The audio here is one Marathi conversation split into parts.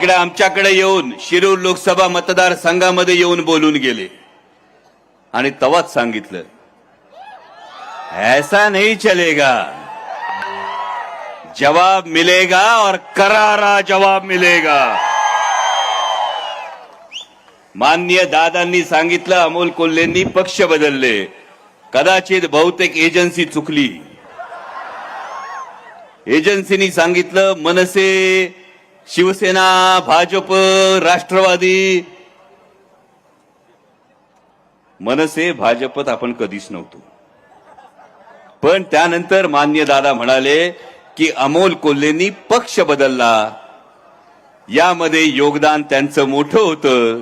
इकडे आमच्याकडे येऊन शिरूर लोकसभा मतदारसंघामध्ये येऊन बोलून गेले. आणि तवाच सांगितलं ऐसा नहीं चलेगा. जवाब मिलेगा और करारा जवाब मिलेगा. मान्य दादांनी सांगितलं अमोल कोल्हेंनी पक्ष बदलले. कदाचित बहुतेक एजन्सी चुकली. एजन्सीनी सांगितलं मनसे शिवसेना भाजप राष्ट्रवादी. मनसे भाजपत आपण कधीच नव्हतो. पण त्यानंतर मान्य दादा म्हणाले की अमोल कोल्हेंनी पक्ष बदलला. यामध्ये योगदान त्यांचं मोठं होतं.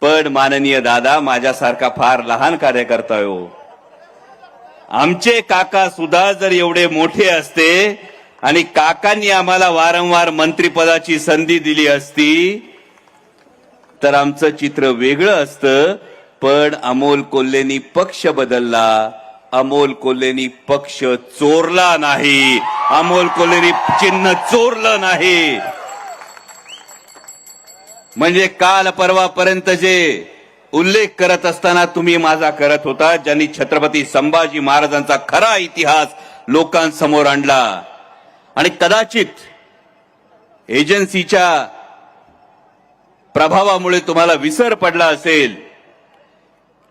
पण माननीय दादा माझ्यासारखा फार लहान कार्यकर्ता हो. आमचे काका सुद्धा जर एवढे मोठे असते आणि काकांनी आम्हाला वारंवार मंत्रिपदाची संधी दिली असती तर आमचं चित्र वेगळं असतं. पण अमोल कोल्हेनी पक्ष बदलला. अमोल कोल्हेनी पक्ष चोरला नाही. अमोल कोल्हेनी चिन्ह चोरलं नाही. म्हणजे काल परवापर्यंत जे उल्लेख करत असताना तुम्ही माझा करत होता ज्यांनी छत्रपती संभाजी महाराजांचा खरा इतिहास लोकांसमोर आणला. आणि कदाचित एजन्सीच्या प्रभावामुळे तुम्हाला विसर पडला असेल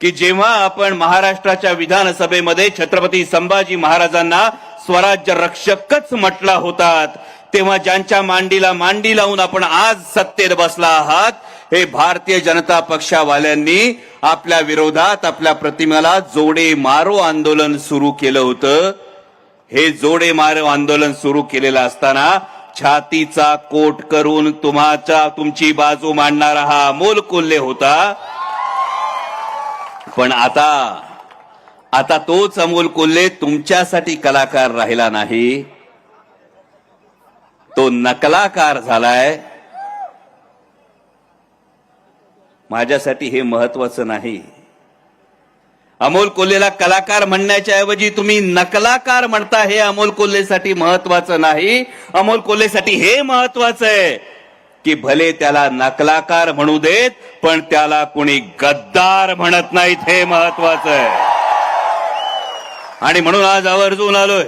की जेव्हा आपण महाराष्ट्राच्या विधानसभेमध्ये छत्रपती संभाजी महाराजांना स्वराज्य रक्षकच म्हटला होतात तेव्हा ज्यांच्या मांडीला मांडी लावून आपण आज सत्तेत बसला आहात हे भारतीय जनता पक्षावाल्यांनी आपल्या विरोधात आपल्या प्रतिमेला जोडे मारो आंदोलन सुरू केलं होतं. हे जोडे मारव आंदोलन सुरू केलेलं असताना छातीचा कोट करून तुम्हाच्या तुमची बाजू मांडणारा हा अमोल कोल्हे होता. पण आता आता तोच अमोल कोल्हे तुमच्यासाठी कलाकार राहिला नाही. तो नकलाकार झालाय. माझ्यासाठी हे महत्वाचं नाही. अमोल कोल्हेला कलाकार म्हणण्याच्या ऐवजी तुम्ही नकलाकार म्हणता हे अमोल कोल्हेसाठी महत्वाचं नाही. अमोल कोल्हेसाठी हे महत्वाचं आहे की भले त्याला नकलाकार म्हणू देत पण त्याला कुणी गद्दार म्हणत नाहीत हे महत्वाचं आहे. आणि म्हणून आज आवर्जून आलोय.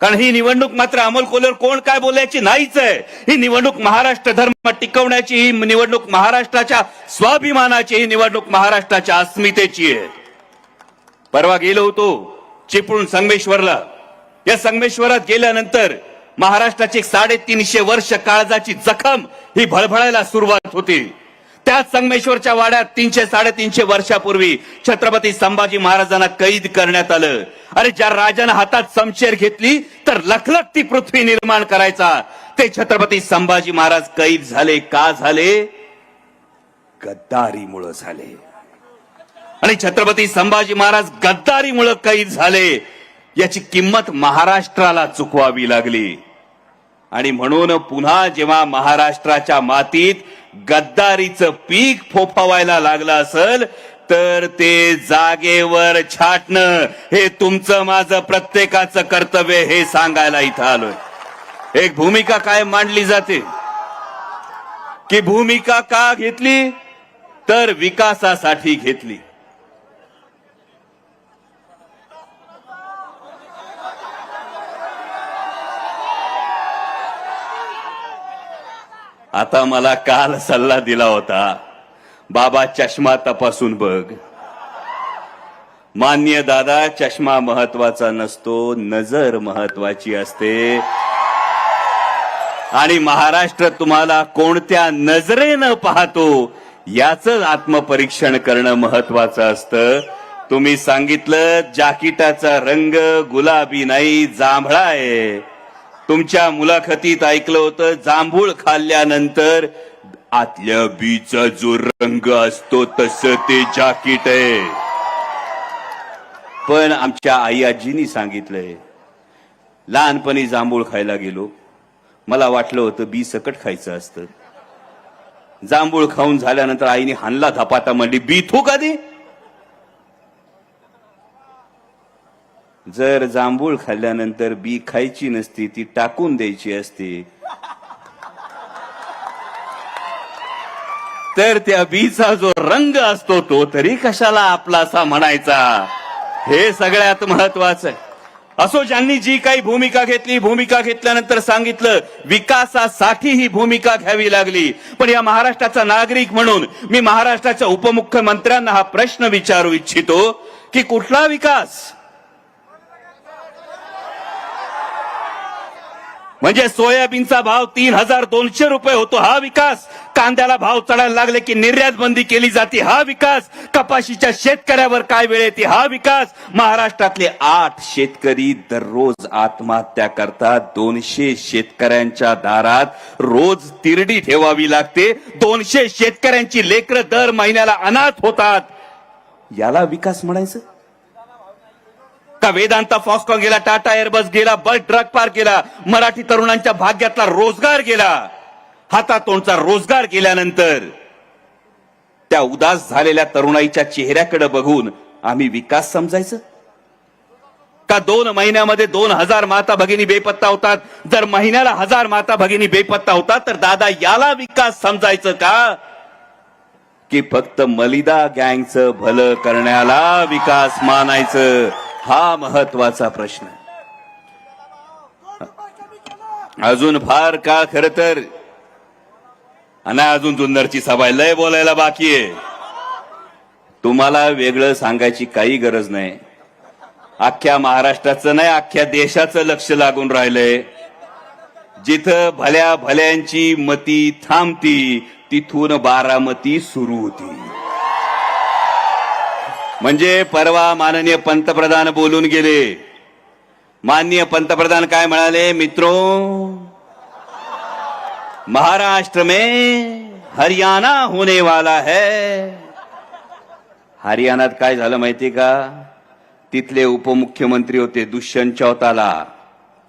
कारण ही निवडणूक मात्र अमोल कोल्हेवर कोण काय बोलायची नाहीच आहे. ही निवडणूक महाराष्ट्र धर्म टिकवण्याची ही निवडणूक महाराष्ट्राच्या स्वाभिमानाची ही निवडणूक महाराष्ट्राच्या अस्मितेची आहे. परवा गेलो होतो चिपळूण संगमेश्वरला. या संगमेश्वरात गेल्यानंतर महाराष्ट्राची साडेतीनशे वर्ष काळजाची जखम ही भळभळायला सुरुवात होती. त्याच संगमेश्वरच्या वाड्यात तीनशे साडेतीनशे वर्षापूर्वी छत्रपती संभाजी महाराजांना कैद करण्यात आलं. अरे ज्या राजानं हातात समशेर घेतली तर लखलखती पृथ्वी निर्माण करायचा. ते छत्रपती संभाजी महाराज कैद झाले का झाले? गद्दारीमुळं झाले. आणि छत्रपती संभाजी महाराज गद्दारीमुळं कैद झाले. याची किंमत महाराष्ट्राला चुकवावी लागली. आणि म्हणून पुन्हा जेव्हा महाराष्ट्राच्या मातीत गद्दारीचं पीक फोफावायला लागलं असेल तर ते जागेवर छाटणं हे तुमचं माझं प्रत्येकाचं कर्तव्य हे सांगायला इथं आलोय. एक भूमिका काय मांडली जाते. की भूमिका का घेतली? तर विकासासाठी घेतली. आता मला काल सल्ला दिला होता बाबा चष्मा तपासून बघ. मान्य दादा चष्मा महत्त्वाचा नसतो नजर महत्वाची असते. आणि महाराष्ट्र तुम्हाला कोणत्या नजरेनं पाहतो याच आत्मपरीक्षण करणं महत्वाचं असतं. तुम्ही सांगितलं जाकिटाचा रंग गुलाबी नाही जांभळा आहे. तुमच्या मुलाखतीत ऐकलं होतं जांभूळ खाल्ल्यानंतर आतल्या बीचा जो रंग असतो तस ते जाकीट आहे. पण आमच्या आई आजीनी सांगितलंय लहानपणी जांभूळ खायला गेलो. मला वाटलं होतं बी सकट खायचं असतं. जांभूळ खाऊन झाल्यानंतर आईने हानला धपाटा म्हणली बी थू कधी जर जांभूळ खाल्ल्यानंतर बी खायची नसती ती टाकून द्यायची असते. तर त्या बीचा जो रंग असतो तो तरी कशाला आपला असा म्हणायचा? हे सगळ्यात महत्वाचं. आहे असो ज्यांनी जी काही भूमिका घेतली भूमिका घेतल्यानंतर सांगितलं विकासासाठी ही भूमिका घ्यावी लागली. पण या महाराष्ट्राचा नागरिक म्हणून मी महाराष्ट्राच्या उपमुख्यमंत्र्यांना हा प्रश्न विचारू इच्छितो की कुठला विकास? म्हणजे सोयाबीनचा भाव तीन हजार दोनशे रुपये होतो हा विकास. कांद्याला भाव चढायला लागले की निर्यात बंदी केली जाते हा विकास. कपाशीच्या शेतकऱ्यावर काय वेळ येते हा विकास. महाराष्ट्रातले आठ शेतकरी दररोज आत्महत्या करतात. दोनशे शेतकऱ्यांच्या दारात रोज तिरडी ठेवावी लागते. दोनशे शेतकऱ्यांची लेकरं दर महिन्याला अनाथ होतात. याला विकास म्हणायचं? का वेदांता फॉस्कॉन गेला टाटा एअरबस गेला बस ट्रक पार केला मराठी तरुणांच्या भाग्यातला रोजगार गेला हातातोंडचा रोजगार गेल्यानंतर त्या उदास झालेल्या तरुणाईच्या चेहऱ्याकडे बघून आम्ही विकास समजायचं? का दोन महिन्यामध्ये दोन हजार माता भगिनी बेपत्ता होतात? जर महिन्याला हजार माता भगिनी बेपत्ता होतात तर दादा याला विकास समजायचं का? की फक्त मलिदा गँगचं भलं करण्याला विकास मानायचं. हा महत्त्वाचा प्रश्न. अजून फार काळ खर तर? आणि अजून जुन्नरची सभा लय बोलायला बाकी आहे. तुम्हाला वेगळं सांगायची काही गरज नाही. अख्ख्या महाराष्ट्राचं नाही अख्ख्या देशाचं लक्ष लागून राहिलंय. जिथं भल्या भल्यांची मती थांबती तिथून बारामती सुरू होती. म्हणजे परवा माननीय पंतप्रधान बोलून गेले. माननीय पंतप्रधान काय म्हणाले? मित्रो महाराष्ट्र में हरियाणा होने वाला है. हरियाणात काय झालं माहिती का? तिथले उपमुख्यमंत्री होते दुष्यंत चौताला.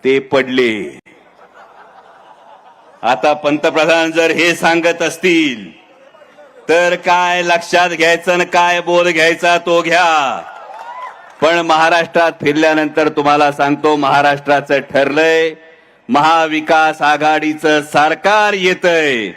ते पडले. आता पंतप्रधान जर हे सांगत असतील तर काय लक्षात घ्यायचं आणि काय बोल घ्यायचा तो घ्या. पण महाराष्ट्रात फिरल्यानंतर तुम्हाला सांगतो महाराष्ट्राचं ठरलंय महाविकास आघाडीचं सरकार येतंय.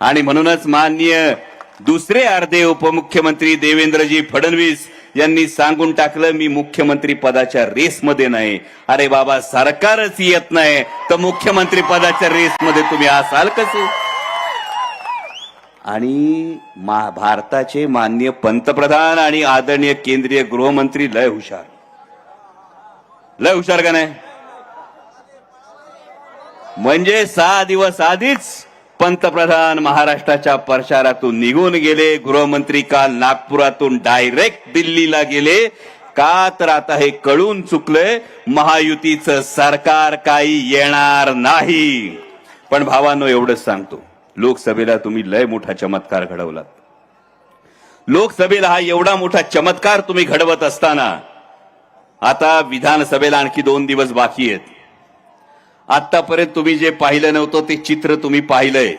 आणि म्हणूनच माननीय दुसरे अर्धे उपमुख्यमंत्री देवेंद्रजी फडणवीस यांनी सांगून टाकलं मी मुख्यमंत्री पदाच्या रेसमध्ये नाही. अरे बाबा सरकारच येत नाही. तर मुख्यमंत्री पदाच्या रेसमध्ये तुम्ही असाल कसे? आणि मा भारताचे माननीय पंतप्रधान आणि आदरणीय केंद्रीय गृहमंत्री लय हुशार. लय हुशार का नाही? म्हणजे सहा दिवस आधीच पंतप्रधान महाराष्ट्राच्या प्रचारातून निघून गेले. गृहमंत्री काल नागपुरातून डायरेक्ट दिल्लीला गेले. का तर आता हे कळून चुकलंय महायुतीचं सरकार काही येणार नाही. पण भावांनो एवढंच सांगतो. लोकसभेला तुम्ही लय मोठा चमत्कार घडवलात. लोकसभेला हा एवढा मोठा चमत्कार तुम्ही घडवत असताना आता विधानसभेला आणखी दोन दिवस बाकी आहेत. आतापर्यंत तुम्ही जे पाहिलं नव्हतं ते चित्र तुम्ही पाहिलंय.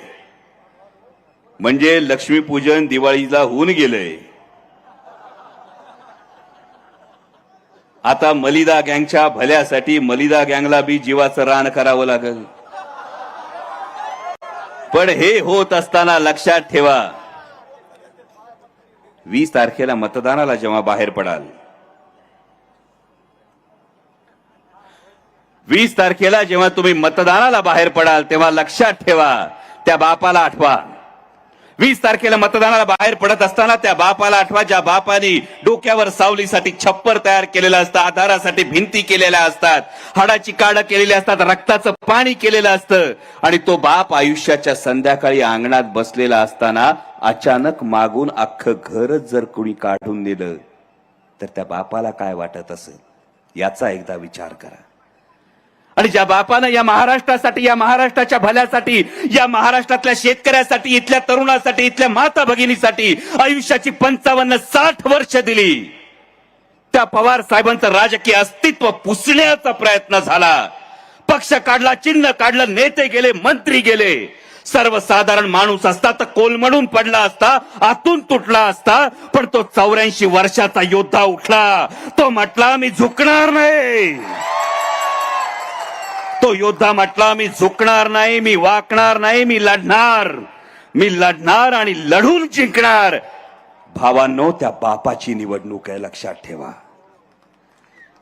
म्हणजे लक्ष्मीपूजन दिवाळीला होऊन गेलंय. आता मलिदा गँगच्या भल्यासाठी मलिदा गँगला बी जीवाचं रान करावं लागेल. पण हे होत असताना लक्षात ठेवा. वीस तारखेला मतदानाला जेव्हा बाहेर पडाल. वीस तारखेला जेव्हा तुम्ही मतदानाला बाहेर पडाल तेव्हा लक्षात ठेवा. त्या बापाला आठवा. वीस तारखेला मतदानाला बाहेर पडत असताना त्या बापाला आठवा ज्या बापाने डोक्यावर सावलीसाठी छप्पर तयार केलेलं असतं आधारासाठी भिंती केलेल्या असतात हाडाची काडा केलेली असतात रक्ताचं पाणी केलेलं असतं आणि तो बाप आयुष्याच्या संध्याकाळी अंगणात बसलेला असताना अचानक मागून अख्खं घरच जर कुणी काढून दिलं तर त्या बापाला काय वाटत असेल? याचा एकदा विचार करा. आणि ज्या बापानं या महाराष्ट्रासाठी या महाराष्ट्राच्या भल्यासाठी या महाराष्ट्रातल्या शेतकऱ्यासाठी इथल्या तरुणासाठी इथल्या माता भगिनीसाठी आयुष्याची पंचावन्न साठ वर्ष दिली. त्या पवार साहेबांचं राजकीय अस्तित्व पुसण्याचा प्रयत्न झाला. पक्ष काढला चिन्ह काढलं नेते गेले मंत्री गेले. सर्वसाधारण माणूस असता तर कोलमडून पडला असता आतून तुटला असता पण तो चौऱ्याऐंशी वर्षाचा योद्धा उठला. तो म्हटला मी झुकणार नाही. तो योद्धा म्हटला मी झुकणार नाही मी वाकणार नाही मी लढणार. मी लढणार आणि लढून जिंकणार. भावांनो त्या बापाची निवडणूक आहे लक्षात ठेवा.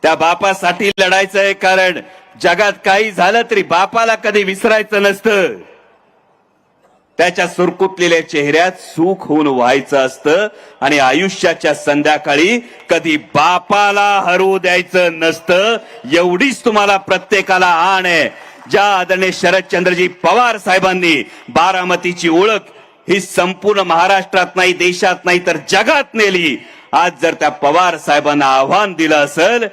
त्या बापासाठी लढायचंय कारण जगात काही झालं तरी बापाला कधी विसरायचं नसतं. त्याच्या सुरकुतलेल्या चेहऱ्यात सुख होऊन व्हायचं असतं आणि आयुष्याच्या संध्याकाळी कधी बापाला हरवू द्यायचं नसतं एवढीच तुम्हाला प्रत्येकाला आण आहे. ज्या आदरणीय शरदचंद्रजी पवार साहेबांनी बारामतीची ओळख ही संपूर्ण महाराष्ट्रात नाही देशात नाही तर जगात नेली. आज जर त्या पवार साहेबांना आव्हान दिलं असेल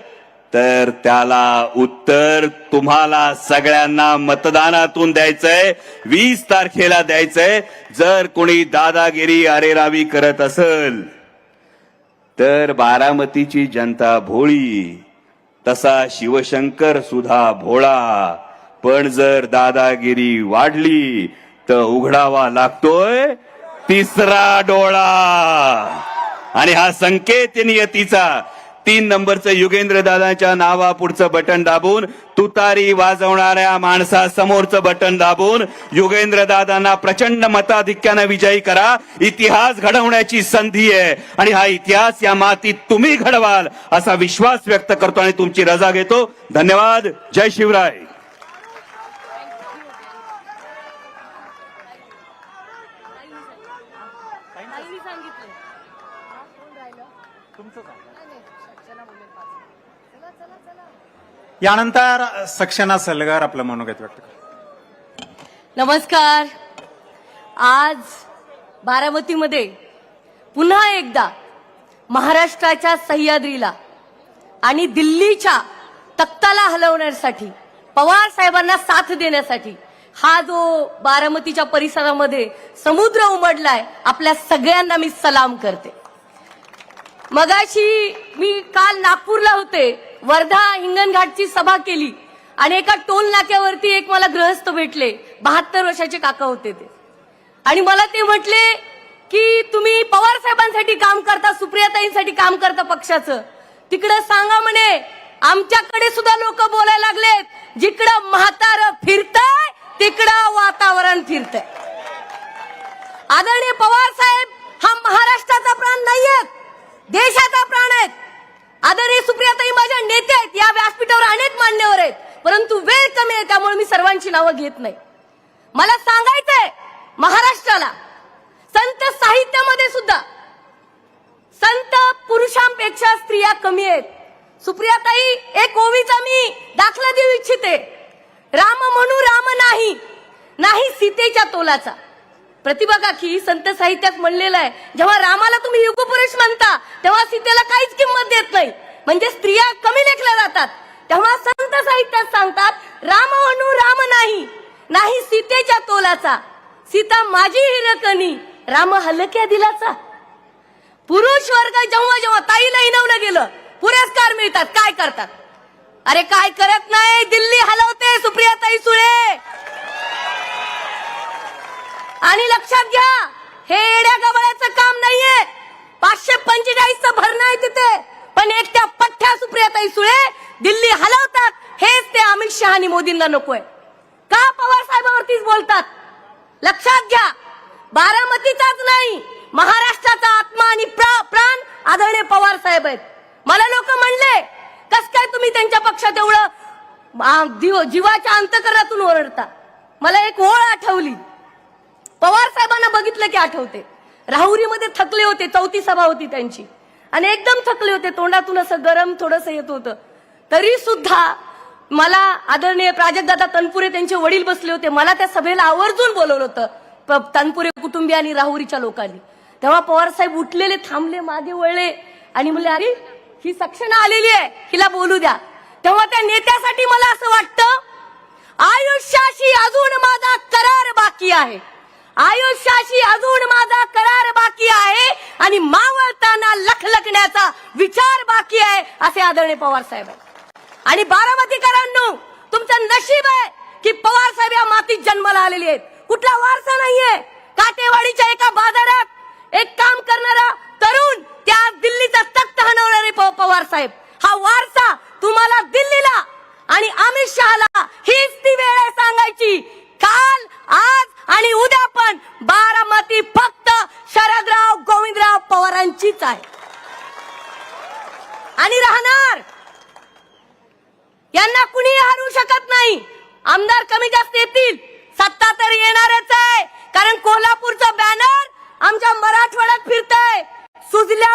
तर त्याला उत्तर तुम्हाला सगळ्यांना मतदानातून द्यायचंय. वीस तारखेला द्यायचंय. जर कोणी दादागिरी अरेरावी करत असेल तर बारामतीची जनता भोळी तसा शिवशंकर सुद्धा भोळा. पण जर दादागिरी वाढली तर उघडावा लागतोय तिसरा डोळा. आणि हा संकेत नियतीचा तीन नंबरचं युगेंद्र दादाच्या नावा पुढचं बटन दाबून तुतारी वाजवणाऱ्या माणसासमोरचं बटन दाबून युगेंद्र दादांना प्रचंड मताधिक्यानं विजयी करा. इतिहास घडवण्याची संधी आहे आणि हा इतिहास या मातीत तुम्ही घडवाल असा विश्वास व्यक्त करतो आणि तुमची रजा घेतो. धन्यवाद. जय शिवराय. सांगितलं. यानंतर सक्षना सलगर आपलं मनोगत व्यक्त करतात. नमस्कार. आज बारामतीमध्ये पुन्हा एकदा महाराष्ट्राच्या सह्याद्रीला आणि दिल्लीच्या तख्ताला हलवण्यासाठी पवार साहेबांना साथ देण्यासाठी हा जो बारामतीच्या परिसरामध्ये समुद्र उमडलाय आपल्या सगळ्यांना मी सलाम करते. मगाशी मी काल नागपूरला होते. वर्धा हिंगणघाटची सभा केली. आणि एका टोल नाक्यावरती एक मला गृहस्थ भेटले. बहात्तर वर्षाचे काका होते ते. आणि मला ते म्हटले की तुम्ही पवार साहेबांसाठी काम करता सुप्रियाताईंसाठी काम करता पक्षाचं. तिकडं सांगा म्हणे आमच्याकडे सुद्धा लोक बोलायला लागलेत. जिकडं म्हातार फिरतंय तिकडं वातावरण फिरतंय आदरणीय पवार साहेब हा महाराष्ट्राचा प्राण नाहीयेत देशाचा प्राण आहेत आदरणीय सुप्रियाताई माझ्या नेते आहेत या व्यासपीठावर अनेक मान्यवर आहेत परंतु वेळ कमी आहे त्यामुळे मी सर्वांची नावं घेत नाही. मला सांगायचंय महाराष्ट्राला संत साहित्यामध्ये सुद्धा संत पुरुषांपेक्षा स्त्रिया कमी आहेत. सुप्रियाताई एक ओवीचा मी दाखला देऊ इच्छिते. राम म्हणू राम नाही नाही सीतेच्या तोलाचा. प्रतिभा काकी संत साहित्यात म्हणलेलं आहे जेव्हा रामाला तुम्ही युगपुरुष म्हणता तेव्हा सीतेला काहीच किंमत देत नाही. म्हणजे स्त्रिया कमी लेखल्या जातात. तेव्हा संत साहित्यात सांगतात राम अनु राम नाही. नाही सीतेच्या तोलाचा. सीता माझी हिरकणी. राम हलक्या दिलाचा. पुरुष वर्ग जेव्हा जेव्हा ताईला हिनवलं गेलं पुरस्कार मिळतात. काय करतात? अरे काय करत नाही? दिल्ली हलवते सुप्रिया ताई सुळे. आणि लक्षात घ्या हे एड्या गवळ्याचं काम नाहीये. पाचशे पंचेचाळीसचं भरणं आहे तिथे. पण एक त्या पठ्ठ्या सुप्रियाताई सुळे दिल्ली हलवतात हेच ते अमित शहा आणि मोदींना नकोय. का पवार साहेबावरतीच बोलतात? लक्षात घ्या बारामतीचाच नाही महाराष्ट्राचा आत्मा आणि प्रा- प्राण आदरणीय पवार साहेब आहेत. मला लोक म्हणले कस काय तुम्ही त्यांच्या पक्षात एवढं जीवाच्या अंतकरणातून ओरडता? मला एक ओळ आठवली. पवार साहेबांना बघितलं की आठवते. राहुरीमध्ये थकले होते चौथी सभा होती त्यांची. आणि एकदम थकले होते तोंडातून असं गरम थोडस येत होतं. तरी सुद्धा मला आदरणीय प्राजक्तदादा तनपुरे त्यांचे वडील बसले होते. मला त्या सभेला आवर्जून बोलवलं होतं. प- तनपुरे कुटुंबीय आणि राहुरीच्या लोकांनी. तेव्हा पवार साहेब उठलेले थांबले मागे वळले आणि म्हणले अरे ही सक्षणा आलेली आहे. हिला बोलू द्या. तेव्हा त्या नेत्यासाठी मला असं वाटतं आयुष्याशी अजून माझा करार बाकी आहे. आयुष्याशी अजून माझा करार बाकी आहे आणि मावळताना लखलखण्याचा विचार बाकी आहे असे आदरणीय पवार साहेब आहेत. आणि बारामतीकरांनो तुमचं नशीब आहे की पवार साहेब या मातीत जन्माला आलेले आहेत. कुठला वारसा नाहीये. काटेवाडीच्या एका बाजारात एक काम करणारा तरुण त्या दिल्लीचा तख्त हणवणारे पवार साहेब. हा वारसा तुम्हाला दिल्लीला आणि अमित शहाला हीच ती वेळ आहे सांगायची. काल आज आणि उद्या पण बारामती फक्त शरदराव गोविंदराव पवारांचीच आहे. आणि राहणार यांना कुणी हरवू शकत नाही. आमदार कमी जास्त येतील. सत्ता तर येणारच आहे. कारण कोल्हापूरचा बॅनर आमच्या मराठवाड्यात फिरतय. सुजल्या